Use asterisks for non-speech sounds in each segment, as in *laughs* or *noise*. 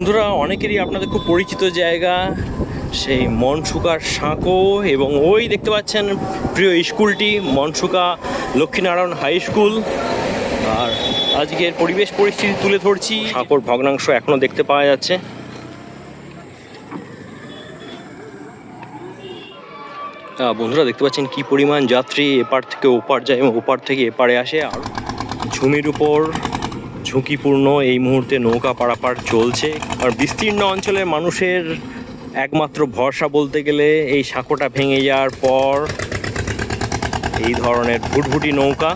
বন্ধুরা, অনেকেরই আপনাদের খুব পরিচিত জায়গা, সেই মনসুকার সাঁকো এবং ওই দেখতে পাচ্ছেন প্রিয় স্কুলটি, মনসুকা লক্ষ্মীনারায়ণ হাই স্কুল। আর আজকের পরিবেশ পরিস্থিতি তুলে ধরছি। সাঁকোর ভগ্নাংশ এখনও দেখতে পাওয়া যাচ্ছে। বন্ধুরা, দেখতে পাচ্ছেন কি পরিমাণ যাত্রী, এপার থেকে ওপার যায় এবং ওপার থেকে এপারে আসে। আর ঝুমির উপর ঝুঁকিপূর্ণ এই মুহূর্তে নৌকা পারাপার চলছে। আর বিস্তীর্ণ অঞ্চলের মানুষের একমাত্র ভরসা বলতে গেলে এই সাঁকোটা ভেঙে যাওয়ার পর এই ধরনের ভুটভুটি নৌকা।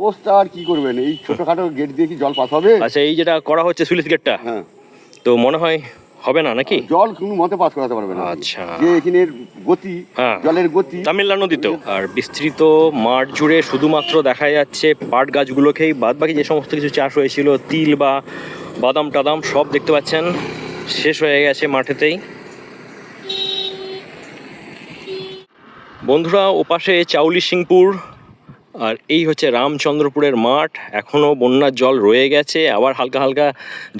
অবস্থা আর কি করবেন? এই ছোটখাটো গেট দিয়ে কি জল পাস হবে? আচ্ছা এই যেটা করা হচ্ছে সুইচ গেটটা হ্যাঁ। তো মনে হয় হবে না নাকি? জল কোনো মতে পাস করাতে পারবে না। আচ্ছা। যে এখানের গতি হ্যাঁ। জলের গতি। তামিলনাড়ু নদীতেও। আর বিস্তৃত মাঠ জুড়ে শুধুমাত্র দেখা যাচ্ছে পাট গাছগুলোকেই। বাদ বাকি যে সমস্ত কিছু চাষ হয়েছিল তিল বা বাদাম টাদাম সব দেখতে পাচ্ছেন। শেষ হয়ে গেছে মাঠেতেই। বন্ধুরা ওপাশে চাউলি সিংপুর। আর এই হচ্ছে রামচন্দ্রপুরের মাঠ। এখনও বন্যার জল রয়ে গেছে, আবার হালকা হালকা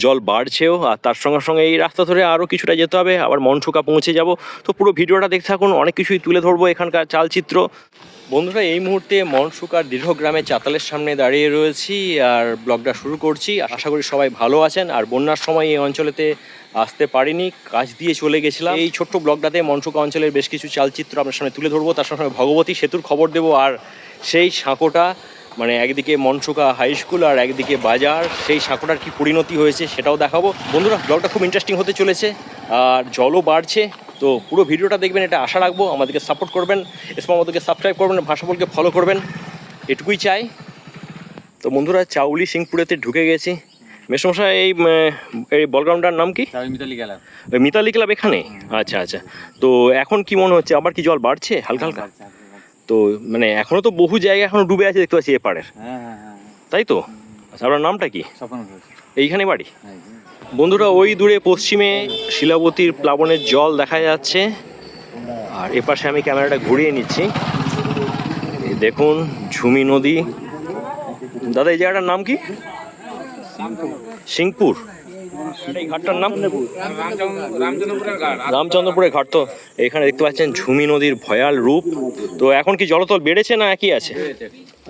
জল বাড়ছেও, আর তার সঙ্গে সঙ্গে এই রাস্তা ধরে আরও কিছুটা যেতে হবে, আবার মনসুকা পৌঁছে যাব। তো পুরো ভিডিওটা দেখতে থাকুন, অনেক কিছুই তুলে ধরবো এখানকার চালচিত্র। বন্ধুরা, এই মুহূর্তে মনসুকার দীর্ঘগ্রামে চাতালের সামনে দাঁড়িয়ে রয়েছি আর ব্লগটা শুরু করছি। আশা করি সবাই ভালো আছেন আর বন্যার সময় এই অঞ্চলেতে আসতে পারিনি, কাজ দিয়ে চলে গেছিলাম। এই ছোট্ট ব্লগটাতে মনসুকা অঞ্চলের বেশ কিছু চালচিত্র আপনার সামনে তুলে ধরবো। তার সঙ্গে ভগবতী সেতুর খবর দেবো আর সেই সাঁকোটা মানে একদিকে মনসুকা হাই স্কুল আর একদিকে বাজার, সেই সাঁকোটার কি পরিণতি হয়েছে সেটাও দেখাবো। বন্ধুরা, ব্লগটা খুব ইন্টারেস্টিং হতে চলেছে আর জলও বাড়ছে। তো পুরো ভিডিওটা দেখবেন এটা আশা রাখব। আমাদেরকে সাপোর্ট করবেন এসব আমাদেরকে সাবস্ক্রাইব করবেন ভাষা বলকে ফলো করবেন। এটুকুই চাই। তো বন্ধুরা চাউলি সিংপুরেতে ঢুকে গেছি। মেসমশাই এই এই বলগ্রাউন্ডার নাম কি? মিতালি গেলাম ওই মিতালি ক্লাব এখানে? আচ্ছা আচ্ছা। তো এখন কি মনে হচ্ছে? আবার কি জল বাড়ছে? হালকা হালকা? তো মানে এখনও তো বহু জায়গা এখনও ডুবে আছে দেখতে পাচ্ছি এপারের। হ্যাঁ হ্যাঁ হ্যাঁ। তাই তো? আচ্ছা আপনার নামটা কি? এইখানে বাড়ি? বন্ধুরা ওই দূরে পশ্চিমে শিলাবতীর প্লাবনের জল দেখা যাচ্ছে। আর এপাশে আমি ক্যামেরাটা ঘুরিয়ে নিচ্ছি। দেখুন ঝুমি নদী। দাদা এই জায়গাটার নাম কি? সিংপুর। এই ঘাটটার নাম? রামচন্দ্রপুরের ঘাট। তো। এখানে দেখতে পাচ্ছেন ঝুমি নদীর ভয়াল রূপ। তো এখন কি জলতল বেড়েছে না একই আছে?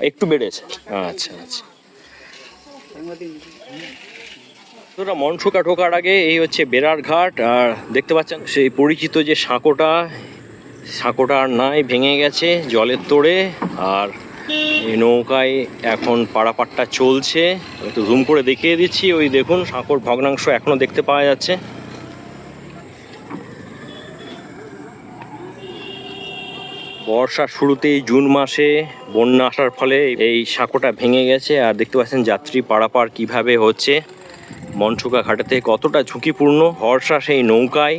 একটু বেড়েছে। আচ্ছা আচ্ছা। তোরা মনসুকা ঢোকার আগে এই হচ্ছে বেড়ার ঘাট, আর দেখতে পাচ্ছেন সেই পরিচিত যে সাঁকোটা সাঁকোটা আর নাই, ভেঙে গেছে জলের তোড়ে, আর নৌকায় এখন পারাপারটা চলছে। একটু জুম করে দেখিয়ে দিচ্ছি, ওই দেখুন সাঁকোর ভগ্নাংশ এখনও দেখতে পাওয়া যাচ্ছে। বর্ষার শুরুতেই জুন মাসে বন্যা আসার ফলে এই সাঁকোটা ভেঙে গেছে, আর দেখতে পাচ্ছেন যাত্রী পারাপার কীভাবে হচ্ছে। মনসুকা ঘাটেতে কতটা ঝুঁকিপূর্ণ? ভরসা সেই নৌকায়?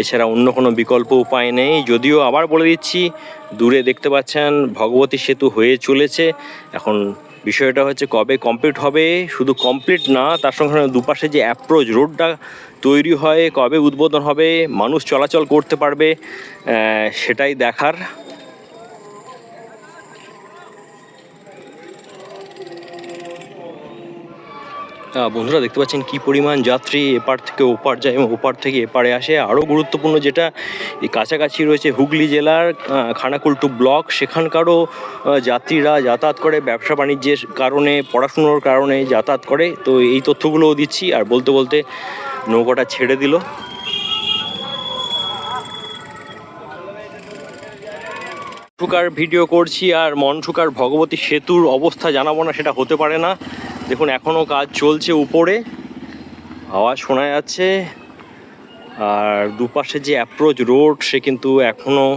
এছাড়া অন্য কোনো বিকল্প উপায় নেই? যদিও আবার বলে দিচ্ছি, দূরে দেখতে পাচ্ছেন, ভগবতী সেতু হয়ে চলেছে। এখন বিষয়টা হচ্ছে কবে কমপ্লিট হবে? শুধু কমপ্লিট না, তার সঙ্গে সঙ্গে দুপাশে যে অ্যাপ্রোচ রোডটা তৈরি হয়, কবে উদ্বোধন হবে, মানুষ চলাচল করতে পারবে সেটাই দেখার। বন্ধুরা দেখতে পাচ্ছেন কি পরিমাণ যাত্রী এপার থেকে ওপার যায় এবং ওপার থেকে এপারে আসে। আরও গুরুত্বপূর্ণ যেটা, এই কাছাকাছি রয়েছে হুগলি জেলার খানাকুলটু ব্লক। সেখানকারও যাত্রীরা যাতায়াত করে, ব্যবসা বাণিজ্যের কারণে, পড়াশুনোর কারণে যাতায়াত করে। তো এই তথ্যগুলোও দিচ্ছি, আর বলতে বলতে নৌকাটা ছেড়ে দিল। মনসুকার ভিডিও করছি, আর মন মনসুকার ভগবতী সেতুর অবস্থা জানাব না, সেটা হতে পারে না। দেখুন এখনও কাজ চলছে উপরে। আওয়াজ শোনা যাচ্ছে। আর দুপাশে যে অ্যাপ্রোচ রোড সে কিন্তু এখনও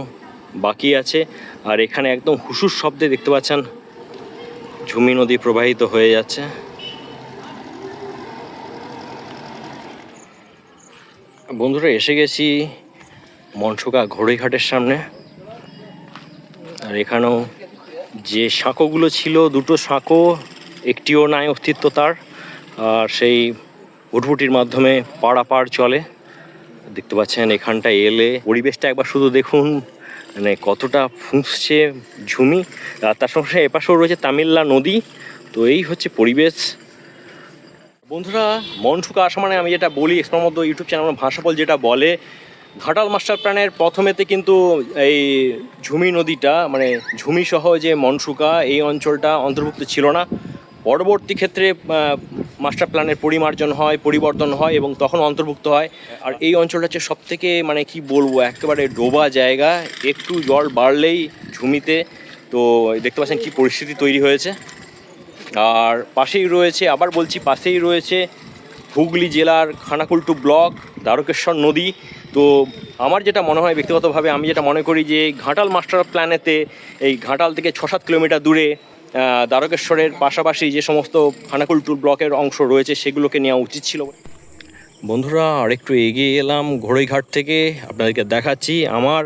বাকি আছে। আর এখানে একদম হুসুর শব্দে দেখতে পাচ্ছেন, ঝুমি নদী প্রবাহিত হয়ে যাচ্ছে। বন্ধুরা, এসে গেছি মনসুকা ঘড়িঘাটের সামনে। আর এখানেও যে সাঁকোগুলো ছিল, দুটো সাঁকো একটিও নাই অস্তিত্ব তার, আর সেই ভুটভুটির মাধ্যমে পাড়াপাড় চলে। দেখতে পাচ্ছেন এখানটায় এলে পরিবেশটা একবার শুধু দেখুন মানে কতটা ফুঁসছে ঝুমি। আর তার সঙ্গে এপাশেও রয়েছে তামিল্লা নদী, তো এই হচ্ছে পরিবেশ। বন্ধুরা মনসুকা আসা মানে আমি যেটা বলি মধ্যে ইউটিউব চ্যানেল ভাষাপল যেটা বলে, ঘাটাল মাস্টার প্ল্যানের প্রথমেতে কিন্তু এই ঝুমি নদীটা মানে ঝুমি সহ যে মনসুকা এই অঞ্চলটা অন্তর্ভুক্ত ছিল না। পরবর্তী ক্ষেত্রে মাস্টার প্ল্যানের পরিমার্জন হয়, পরিবর্তন হয় এবং তখন অন্তর্ভুক্ত হয়। আর এই অঞ্চলটা হচ্ছে সব থেকে মানে কি বলব, একেবারে ডোবা জায়গা। একটু জল বাড়লেই ঝুমিতে। তো দেখতে পাচ্ছেন কি পরিস্থিতি তৈরি হয়েছে। আর পাশেই রয়েছে, আবার বলছি পাশেই রয়েছে হুগলি জেলার খানাকুলটু ব্লক, দ্বারকেশ্বর নদী। তো আমার যেটা মনে হয় ব্যক্তিগতভাবে, আমি যেটা মনে করি যে ঘাটাল মাস্টার প্ল্যানেতে, এই ঘাটাল থেকে ছ সাত কিলোমিটার দূরে দ্বারকেশ্বরের পাশাপাশি যে সমস্ত খানাকুলটু ব্লকের অংশ রয়েছে সেগুলোকে নেওয়া উচিত ছিল বন্ধুরা আরেকটু এগিয়ে এলাম ঘোড়ইঘাট থেকে। আপনাদেরকে দেখাচ্ছি আমার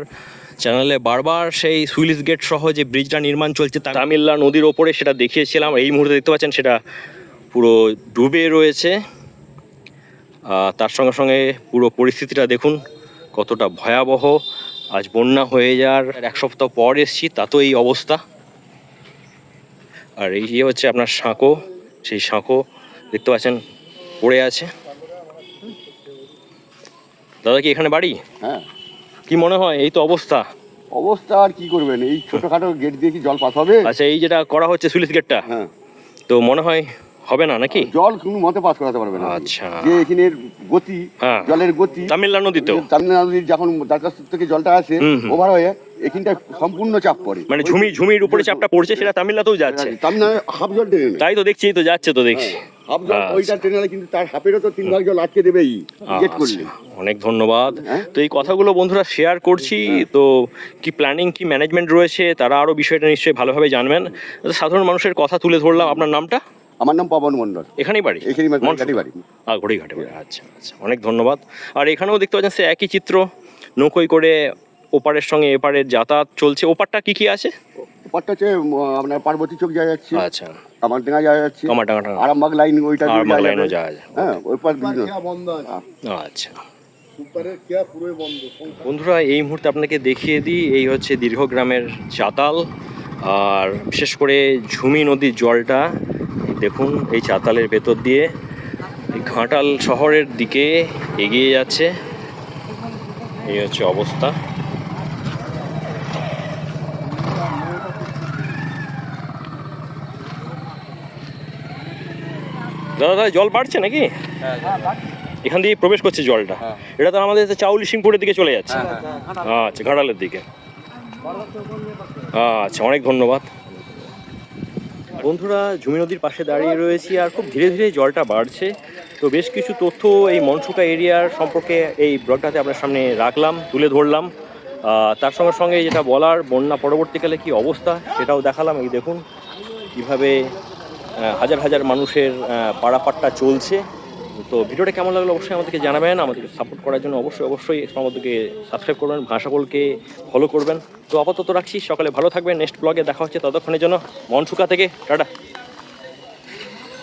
চ্যানেলে বারবার সেই সুইলিস গেট সহ যে ব্রিজটা নির্মাণ চলছে তামিল্লা নদীর ওপরে সেটা দেখিয়েছিলাম। এই মুহূর্তে দেখতে পাচ্ছেন সেটা পুরো ডুবে রয়েছে। তার সঙ্গে সঙ্গে পুরো পরিস্থিতিটা দেখুন কতটা ভয়াবহ। আজ বন্যা হয়ে যাওয়ার এক সপ্তাহ পর এসছি তাতেও এই অবস্থা। আর এই ইয়ে হচ্ছে আপনার সাঁকো সেই সাঁকো দেখতে পাচ্ছেন পড়ে আছে। দাদা কি এখানে বাড়ি? হ্যাঁ। কি মনে হয় এই তো অবস্থা? অবস্থা আর কি করবেন? এই ছোটখাটো *laughs* গেট দিয়ে কি জল পাস হবে? আচ্ছা এই যেটা করা হচ্ছে সুইলিস গেটটা হ্যাঁ। তো মনে হয় হবে না নাকি? জল কোনো মতে পাস করাতে পারবে না। আচ্ছা। যে এখানের গতি হ্যাঁ। জলের গতি তামিলনাড়ু নদীতেও। তামিলনাড়ুর যখন দ্বারকাস্তুর থেকে জলটা আসে। ওভার হয়ে এখানটা সম্পূর্ণ চাপ পড়ে। মানে ঝুমি ঝুমির উপরে চাপটা পড়ছে সেটা তামিলনাড়ুতেও যাচ্ছে। তামিলনাড়ু হাফ জল টেনে তাই তো দেখছি তো যাচ্ছে তো দেখছি। হাফ জল আচ্ছা। ওইটা টেনে কিন্তু তার হাফেরও তো তিন ভাগ জল আটকে দেবেই গেট করলে। আচ্ছা, অনেক ধন্যবাদ। হ্যাঁ। তো এই কথাগুলো বন্ধুরা শেয়ার করছি তো কি প্ল্যানিং কি ম্যানেজমেন্ট রয়েছে তারা আরও বিষয়টা নিশ্চয়ই ভালোভাবে জানবেন। সাধারণ মানুষের কথা তুলে ধরলাম আপনার নামটা? আমার নাম পবন মন্ডল। এখানেই বাড়ি? এখানেই বাড়ি, ঘাটি বাড়ি। আর ঘড়িঘাটে বাড়ি। আচ্ছা আচ্ছা অনেক ধন্যবাদ। আর এখানেও দেখতে পাচ্ছেন সে একই চিত্র নৌকোয় করে ওপারের সঙ্গে এপারের যাতায়াত চলছে। ওপারটা কি কি আছে? ওপারটা হচ্ছে আপনার পার্বতী চোখ যাওয়া যাচ্ছে। আচ্ছা। আমার ডেঙ্গা যাওয়া যাচ্ছে। কামারডাঙ্গা আরামবাগ লাইন ওইটা আরামবাগ লাইনও যাওয়া যায়। হ্যাঁ ওই পার বিভিন্ন আচ্ছা। বন্ধুরা এই মুহূর্তে আপনাকে দেখিয়ে দিই এই হচ্ছে দীর্ঘগ্রামের চাতাল। আর বিশেষ করে ঝুমি নদীর জলটা। দেখুন এই চাতালের ভেতর দিয়ে এই ঘাটাল শহরের দিকে এগিয়ে যাচ্ছে। এই হচ্ছে অবস্থা। দাদা দাদা জল বাড়ছে নাকি? এখান দিয়ে প্রবেশ করছে জলটা। এটা তো আমাদের চাউলি সিংপুরের দিকে চলে যাচ্ছে। আচ্ছা ঘাটালের দিকে। আচ্ছা অনেক ধন্যবাদ। বন্ধুরা, ঝুমি নদীর পাশে দাঁড়িয়ে রয়েছি আর খুব ধীরে ধীরে জলটা বাড়ছে। তো বেশ কিছু তথ্য এই মনসুকা এরিয়ার সম্পর্কে এই ব্লগটাতে আপনার সামনে রাখলাম, তুলে ধরলাম। তার সঙ্গে সঙ্গে যেটা বলার, বন্যা পরবর্তীকালে কি অবস্থা সেটাও দেখালাম। এই দেখুন, কীভাবে হাজার হাজার মানুষের পাড়াপাট্টা চলছে। তো ভিডিওটা কেমন লাগল অবশ্যই আমাদেরকে জানাবেন। আমাদেরকে সাপোর্ট করার জন্য অবশ্যই অবশ্যই আমাদেরকে সাবস্ক্রাইব করবেন, ভাষাকলকে ফলো করবেন। তো আপাতত রাখছি, সকালে ভালো থাকবেন। নেক্সট ব্লগে দেখা হচ্ছে ততক্ষণের জন্য। মনসুকা থেকে, টাটা।